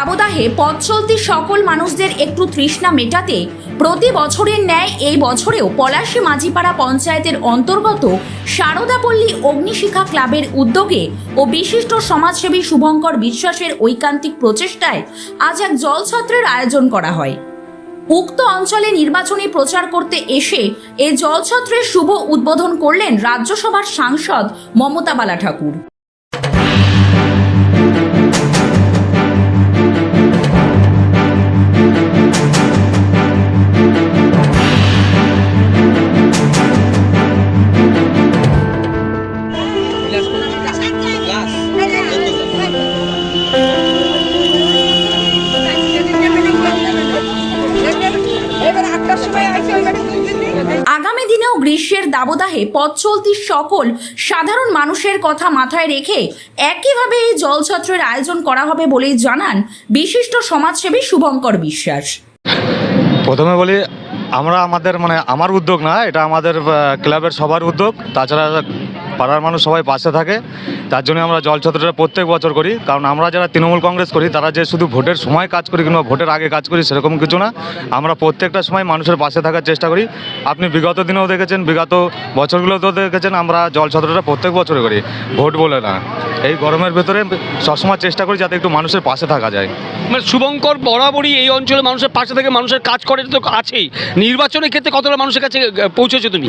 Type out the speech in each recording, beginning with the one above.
দাবদাহে পথ চলতি সকল মানুষদের একটু তৃষ্ণা মেটাতে প্রতি বছরের ন্যায় এই বছরেও পলাশী মাঝিপাড়া পঞ্চায়েতের অন্তর্গত শারদাপল্লী অগ্নিশিখা ক্লাবের উদ্যোগে ও বিশিষ্ট সমাজসেবী শুভঙ্কর বিশ্বাসের ঐকান্তিক প্রচেষ্টায় আজ এক জলছত্রের আয়োজন করা হয়। উক্ত অঞ্চলে নির্বাচনী প্রচার করতে এসে এই জলছত্রের শুভ উদ্বোধন করলেন রাজ্যসভার সাংসদ মমতা বালা ঠাকুর দিনেও গ্রীষ্মের দাবদাহে পথ চলতি সকল সাধারণ মানুষের কথা মাথায় রেখে একইভাবে এই জলছত্রের আয়োজন করা হবে বলেই জানান বিশিষ্ট সমাজসেবী শুভঙ্কর বিশ্বাস। প্রথমে বলি, আমরা আমাদের মানে আমার উদ্যোগ না, এটা আমাদের ক্লাবের সবার উদ্যোগ। তাছাড়া পাড়ার মানুষ সবাই পাশে থাকে, তার জন্য আমরা জলছত্রটা প্রত্যেক বছর করি। কারণ আমরা যারা তৃণমূল কংগ্রেস করি, তারা যে শুধু ভোটের সময় কাজ করি কিংবা ভোটের আগে কাজ করি, সেরকম কিছু না। আমরা প্রত্যেকটা সময় মানুষের পাশে থাকার চেষ্টা করি। আপনি বিগত দিনেও দেখেছেন, বিগত বছরগুলোতেও দেখেছেন, আমরা জলছত্রটা প্রত্যেক বছরে করি। ভোট বলে না। এই গরমের ভেতরে সবসময় চেষ্টা করি যাতে একটু মানুষের পাশে থাকা যায়। মানে শুভঙ্কর বরাবরই এই অঞ্চলে মানুষের পাশে থেকে মানুষের কাজ করে তো আছেই। নির্বাচনের ক্ষেত্রে কতটা মানুষের কাছে পৌঁছেছো তুমি?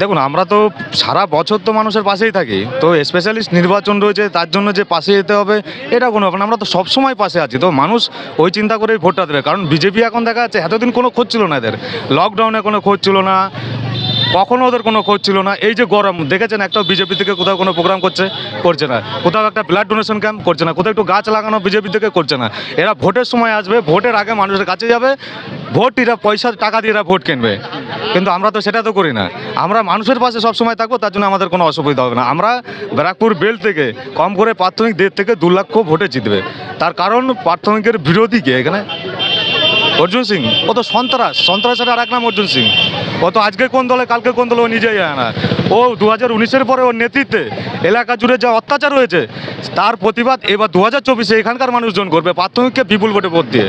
দেখুন, আমরা তো সারা বছর তো মানুষের পাশেই থাকি, তো স্পেশালিস্ট নির্বাচন রয়েছে, তার জন্য যে পাশে যেতে হবে, এটা কোনো ব্যাপার আমরা তো সবসময় পাশে আছি, তো মানুষ ওই চিন্তা করেই ভোটটা দেবে, কারণ বিজেপি এখন দেখা যাচ্ছে এতদিন কোনো খোঁজ ছিল না এদের লকডাউনে কোনো খোঁজ ছিল না, কখনো ওদের কোনো খোঁজ ছিল না, এই যে গরম, দেখেছেন একটা বিজেপি থেকে কোথাও কোনো প্রোগ্রাম করছে করছে না, কোথাও একটা ব্লাড ডোনেশন ক্যাম্প করছে না, কোথাও একটু গাছ লাগানো বিজেপি থেকে করছে না, এরা ভোটের সময় আসবে, ভোটের আগে মানুষের কাছে যাবে ভোট এরা পয়সা, টাকা দিয়ে এরা ভোট কিনবে। কিন্তু আমরা তো সেটা তো করি না। আমরা মানুষের পাশে সব সময় থাকব, তার জন্য আমাদের কোনো অসুবিধা হবে না। আমরা ব্যারাকপুর বেল থেকে, কম করে প্রাথমিক দেড় থেকে দু লক্ষ ভোটে জিতবে। তার কারণ প্রাথমিকের বিরোধী কে এখানে? অর্জুন সিং। ও তো সন্ত্রাস। সন্ত্রাসের আর এক নাম অর্জুন সিং। ও তো আজকে কোন দলে, কালকে কোন দলে ও নিজেই যায় না। ও দু হাজার উনিশের পরে ওর নেতৃত্বে এলাকা জুড়ে যা অত্যাচার হয়েছে, তার প্রতিবাদ এবার দু হাজার চব্বিশে এখানকার মানুষজন করবে, প্রাথমিককে বিপুল ভোটে ভোট দিয়ে।